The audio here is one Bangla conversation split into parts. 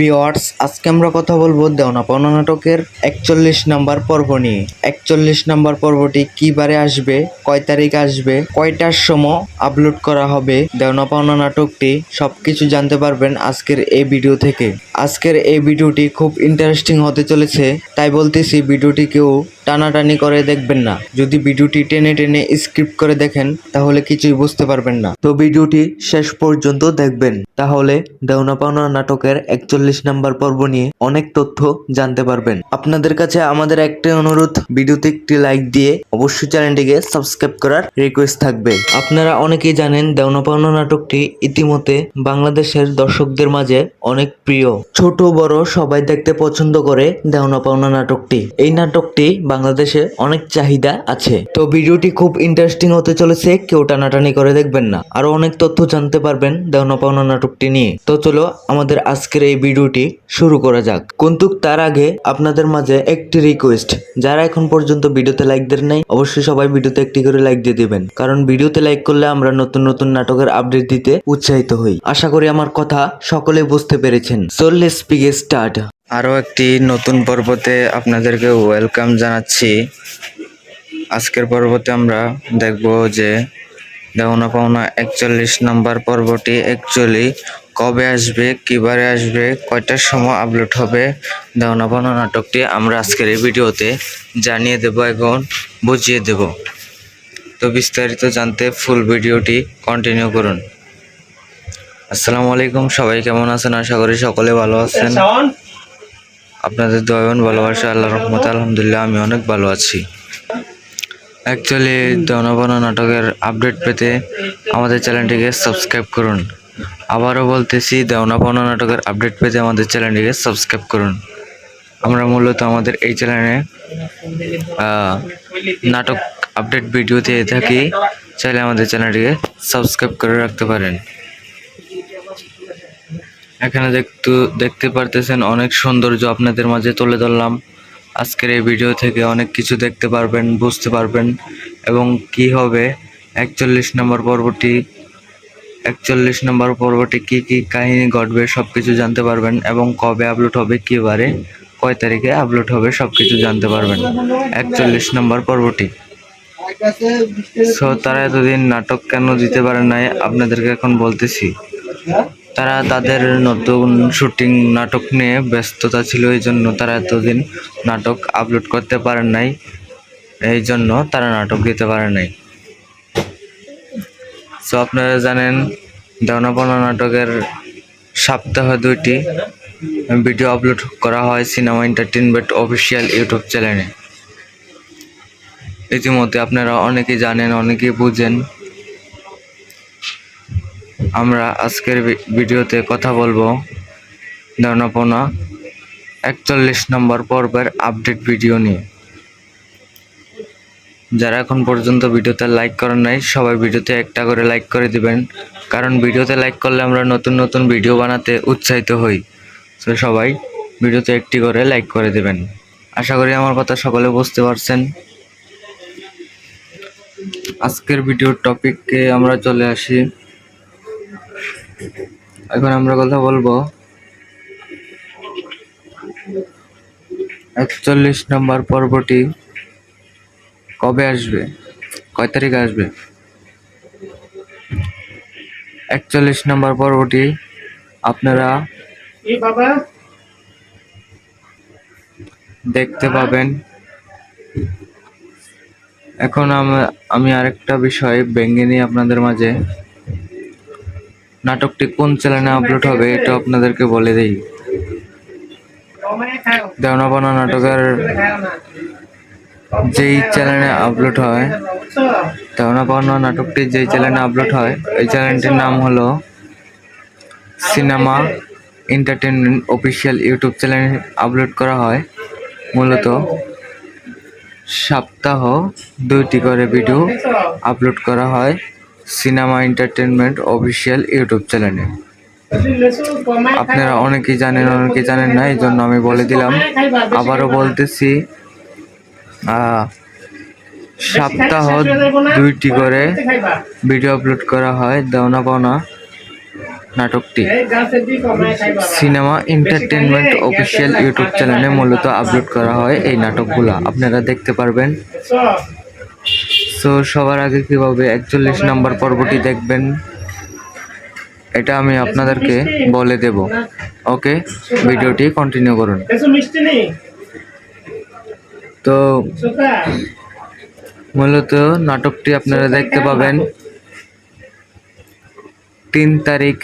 ভিওয়ার্স আজকে আমরা কথা বলব দেওনা পাওনা নাটকের একচল্লিশ নাম্বার পর্ব নিয়ে। একচল্লিশ নাম্বার পর্বটি কি বারে আসবে, কয় তারিখ আসবে, কয়টার সময় আপলোড করা হবে দেওনা পাওনা নাটকটি সবকিছু জানতে পারবেন আজকের এই ভিডিও থেকে। আজকের এই ভিডিওটি খুব ইন্টারেস্টিং হতে চলেছে, তাই বলতেছি ভিডিওটি কেউ টানাটানি করে দেখবেন না। যদি ভিডিওটি টেনে টেনে স্ক্রিপ্ট করে দেখেন, তাহলে কিছুই বুঝতে পারবেন না। তো ভিডিওটি শেষ পর্যন্ত দেখবেন। তাহলে দেওনা পাওনা নাটকের একচল্লিশ নাম্বার পর্ব নিয়ে অনেক তথ্য জানতে পারবেন। আপনাদের কাছে আমাদের একটি অনুরোধ, ভিডিওতে একটি লাইক দিয়ে অবশ্যই চ্যানেলটিকে সাবস্ক্রাইব করার রিকোয়েস্ট থাকবে। আপনারা অনেকেই জানেন, দেওনা পাওনা নাটকটি ইতিমধ্যে বাংলাদেশের দর্শকদের মাঝে অনেক প্রিয়। ছোট, বড় সবাই দেখতে পছন্দ করে দেওনা পাওনা নাটকটি। এই নাটকটি বাংলাদেশে অনেক চাহিদা আছে। তো ভিডিওটি খুব ইন্টারেস্টিং হতে চলেছে, কেউ টানাটানি করে দেখবেন না। আরও অনেক তথ্য জানতে পারবেন দেওনা পাওনা নাটকটি নিয়ে। তো চলো, আমাদের আজকের এই ভিডিওটি শুরু করা যাক। কিন্তু তার আগে আপনাদের মাঝে একটি রিকোয়েস্ট যারা এখন পর্যন্ত ভিডিওতে লাইক দেন নাই, অবশ্যই সবাই ভিডিওতে একটি করে লাইক দিয়ে দিবেন। কারণ ভিডিওতে লাইক করলে আমরা নতুন নতুন নাটকের আপডেট দিতে উৎসাহিত হই। আশা করি আমার কথা সকলে বুঝতে পেরেছেন। সো লেটস স্টার্ট আরও একটি নতুন পর্বতে আপনাদেরকে ওয়েলকাম জানাচ্ছি। আজকের পর্বতে আমরা দেখব যে দেওনা পাওনা একচল্লিশ নাম্বার পর্বটি অ্যাকচুয়ালি কবে আসবে, কিবারে আসবে, কয়টার সময় আপলোড হবে, দেওনা পাওনা নাটকটি আমরা আজকের এই ভিডিওতে জানিয়ে দেব এবং বুঝিয়ে দেব। তো বিস্তারিত জানতে ফুল ভিডিওটি কন্টিনিউ করুন। আসসালামু আলাইকুম, সবাই কেমন আছেন? আশা করি সকলে ভালো আছেন। আপনাদের দোয়া এবং ভালোবাসা আল্লাহ রহমত আলহামদুলিল্লাহ আমি অনেক ভালো আছি। অ্যাকচুয়ালি দনবন নাটকের আপডেট পেতে আমাদের চ্যানেলটিকে সাবস্ক্রাইব করুন। আবারও বলতেছি দেওনাপন নাটকের আপডেট পেতে আমাদের চ্যানেলটিকে সাবস্ক্রাইব করুন। আমরা মূলত আমাদের এই চ্যানেলে নাটক আপডেট ভিডিও দিয়ে থাকি। চাইলে আমাদের চ্যানেলটিকে সাবস্ক্রাইব করে রাখতে পারেন। এখানে দেখতে দেখতে পারতেছেন অনেক সৌন্দর্য আপনাদের মাঝে তুলে ধরলাম। আজকের এই ভিডিও থেকে অনেক কিছু দেখতে পারবেন, বুঝতে পারবেন। এবং কি হবে? একচল্লিশ নম্বর পর্বটি, একচল্লিশ নম্বর পর্বটি কি কি কাহিনী ঘটবে সব কিছু জানতে পারবেন। এবং কবে আপলোড হবে, কী বারে, কয় তারিখে আপলোড হবে সব কিছু জানতে পারবেন। একচল্লিশ নম্বর পর্বটি। সো তারা এতদিন নাটক কেন দিতে পারে নাই, আপনাদেরকে এখন বলতেছি। তারা তাদের নতুন শুটিং নাটক নিয়ে ব্যস্ততা ছিল, এই জন্য তারা এতদিন নাটক আপলোড করতে পারেন নাই। এই জন্য তারা নাটক দিতে পারে নাই। সো আপনারা জানেন, দেওনাপনা নাটকের সপ্তাহে দুইটি ভিডিও আপলোড করা হয় সিনেমা এন্টারটেনমেন্ট অফিসিয়াল ইউটিউব চ্যানেলে ইতিমধ্যে আপনারা অনেকেই জানেন, অনেকেই বুঝেন। আমরা আজকের ভিডিওতে কথা বলব দেওনাপনা একচল্লিশ নম্বর পর্বের আপডেট ভিডিও নিয়ে। যারা এখন পর্যন্ত ভিডিওতে লাইক করেন নাই, সবাই ভিডিওতে একটা করে লাইক করে দিবেন। কারণ ভিডিওতে লাইক করলে আমরা নতুন নতুন ভিডিও বানাতে উৎসাহিত হই। তো সবাই ভিডিওতে একটি করে লাইক করে দিবেন। আশা করি আমার কথা সকলে বুঝতে পারছেন। আজকের ভিডিওর টপিককে আমরা চলে আসি। এখন আমরা কথা বলব একচল্লিশ নম্বর পর্বটি কবে আসবে? কয় তারিখে আসবে? একচল্লিশ নম্বর পর্বটি আপনারা দেখতে পাবেন। এখন আম- আরেকটা বিষয় ভেঙে নিয়ে আপনাদের মাঝে। নাটকটি কোন চ্যানেলে আপলোড হবে এটা আপনাদেরকে বলে দিই। দেওনাপানা নাটকের যেই চ্যানেলে আপলোড হয় দেওনাপানা নাটকটি যেই চ্যানেলে আপলোড হয়, এই চ্যানেলটির নাম হলো সিনেমা এন্টারটেনমেন্ট অফিসিয়াল ইউটিউব চ্যানেলে আপলোড করা হয়। মূলত সপ্তাহ দুইটি করে ভিডিও আপলোড করা হয়। সিনেমা এন্টারটেনমেন্ট অফিসিয়াল ইউটিউব চ্যানেলে। আপনারা অনেকেই জানেন অনেকেই জানেন না এই জন্য আমি বলে দিলাম। আবারও বলতেছি সপ্তাহ দুইটি করে ভিডিও আপলোড করা হয় দেওনা পাওনা নাটকটি। সিনেমা এন্টারটেনমেন্ট অফিসিয়াল ইউটিউব চ্যানেলে মূলত আপলোড করা হয় এই নাটকগুলো। আপনারা দেখতে পারবেন। সো সবার আগে কীভাবে একচল্লিশ নম্বর পর্বটি দেখবেন এটা আমি আপনাদেরকে বলে দেব। ওকে ভিডিওটি কন্টিনিউ করুন। তো মূলত নাটকটি আপনারা দেখতে পাবেন। তিন তারিখ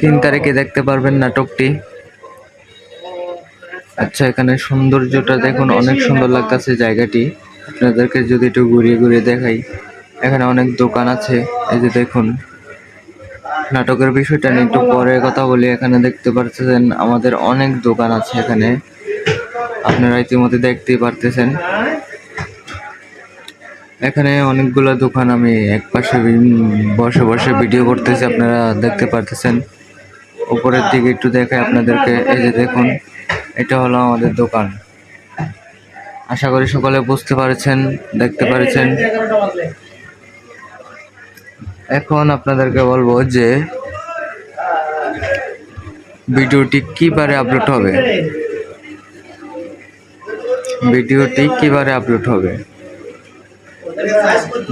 তিন তারিখে দেখতে পারবেন নাটকটি। আচ্ছা এখানে সৌন্দর্যটা দেখুন অনেক সুন্দর লাগতেছে জায়গাটি। আপনাদেরকে যদি একটু ঘুরিয়ে ঘুরিয়ে দেখাই, এখানে অনেক দোকান আছে। এই যে দেখুন, নাটকের বিষয়টা নিয়ে একটু পরে কথা বলি। এখানে দেখতে পারতেছেন, আমাদের অনেক দোকান আছে এখানে। আপনারা ইতিমধ্যে দেখতেই পারতেছেন। এখানে অনেকগুলো দোকান আমি এক পাশে বসে বসে ভিডিও করতেছি, আপনারা দেখতে পারতেছেন। উপরের দিকে একটু দেখাই আপনাদেরকে। এই যে দেখুন, এটা হলো আমাদের দোকান। আশা করি সকলে বুঝতে পারছেন, দেখতে পারছেন। এখন আপনাদেরকে বলব যে, ভিডিওটি কি বারে আপলোড হবে? ভিডিওটি কি বারে আপলোড হবে?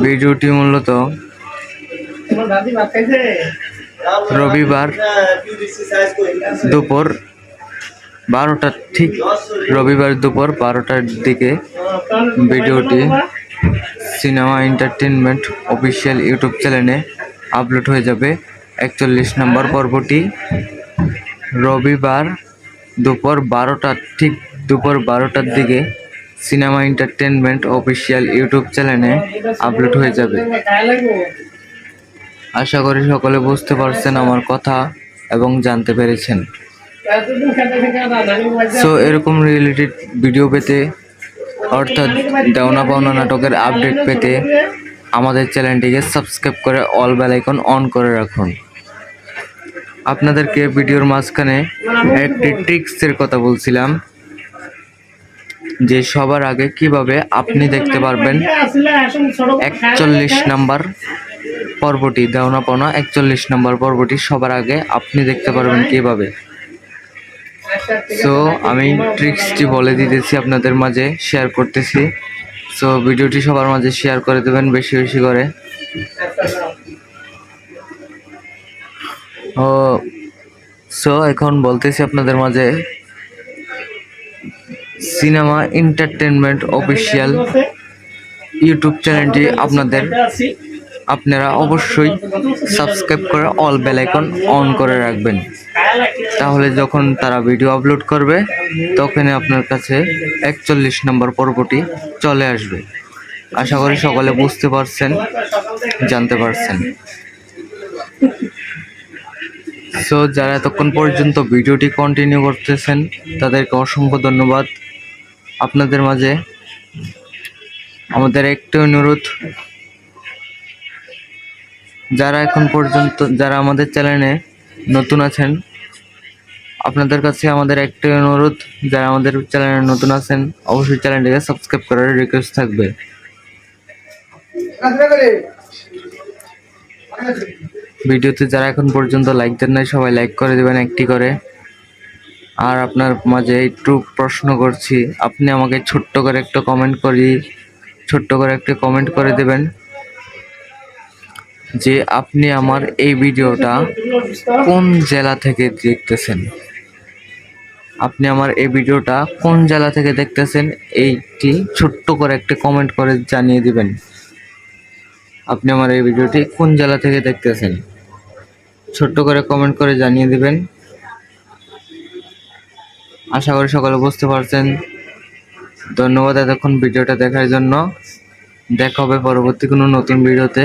ভিডিওটি মূলত রবিবার দুপুর বারোটা ঠিক রবিবার দুপুর বারোটার দিকে ভিডিওটি সিনেমা এন্টারটেনমেন্ট অফিসিয়াল ইউটিউব চ্যানেলে আপলোড হয়ে যাবে। একচল্লিশ নম্বর পর্বটি রবিবার দুপুর বারোটার ঠিক দুপুর বারোটার দিকে সিনেমা এন্টারটেনমেন্ট অফিসিয়াল ইউটিউব চ্যানেলে আপলোড হয়ে যাবে। আশা করি সকলে বুঝতে পারছেন আমার কথা এবং জানতে পেরেছেন। সো এরকম রিলেটেড ভিডিও পেতে, অর্থাৎ দেওনা পাওনা নাটকের আপডেট পেতে আমাদের চ্যানেলটিকে সাবস্ক্রাইব করে অল বেল আইকন অন করে রাখুন। আপনাদেরকে ভিডিওর মাঝখানে একটি ট্রিক্সের কথা বলছিলাম, যে সবার আগে কীভাবে আপনি দেখতে পারবেন একচল্লিশ নাম্বার পর্বটি, দেওনা পাওনা একচল্লিশ নাম্বার পর্বটি সবার আগে আপনি দেখতে পারবেন কীভাবে। সো আমি ট্রিক্সটি বলে দিতেছি আপনাদের মাঝে শেয়ার করতেছি। সো ভিডিওটি সবার মাঝে শেয়ার করে দেবেন বেশি বেশি করে। ও সো এখন বলতেছি আপনাদের মাঝে সিনেমা এন্টারটেনমেন্ট অফিসিয়াল ইউটিউব চ্যানেলটি আপনাদের আপনারা অবশ্যই সাবস্ক্রাইব করে অল বেল আইকন অন করে রাখবেন। তাহলে যখন তারা ভিডিও আপলোড করবে, তখনই আপনার কাছে একচল্লিশ নম্বর পর্বটি চলে আসবে। আশা করি সকলে বুঝতে পারছেন, জানতে পারছেন। সো যারা এতক্ষণ পর্যন্ত ভিডিওটি কন্টিনিউ করতেছেন, তাদেরকে অসংখ্য ধন্যবাদ। আপনাদের মাঝে আমাদের একটি অনুরোধ যারা এখন পর্যন্ত, যারা আমাদের চ্যানেলে নতুন আছেন, আপনাদের কাছে আমাদের একটি অনুরোধ, যারা আমাদের চ্যানেলে নতুন আছেন, অবশ্যই চ্যানেলটিকে সাবস্ক্রাইব করার রিকোয়েস্ট থাকবে। ভিডিওতে যারা এখন পর্যন্ত লাইক দেন নাই, সবাই লাইক করে দেবেন, একটি করে। আর আপনার মাঝে একটু প্রশ্ন করছি, আপনি আমাকে ছোট্ট করে একটা কমেন্ট করি, ছোট্ট করে একটা কমেন্ট করে দেবেন। যে আপনি আমার এই ভিডিওটা কোন জেলা থেকে দেখতেছেন? আপনি আমার এই ভিডিওটা কোন জেলা থেকে দেখতেছেন? এইটি ছোট্ট করে একটা কমেন্ট করে জানিয়ে দিবেন। আপনি আমার এই ভিডিওটি কোন জেলা থেকে দেখতেছেন? ছোট্ট করে কমেন্ট করে জানিয়ে দিবেন। আশা করি সকলে বুঝতে পারছেন। ধন্যবাদ এতক্ষণ ভিডিওটা দেখার জন্য। দেখা হবে পরবর্তী কোনো নতুন ভিডিওতে।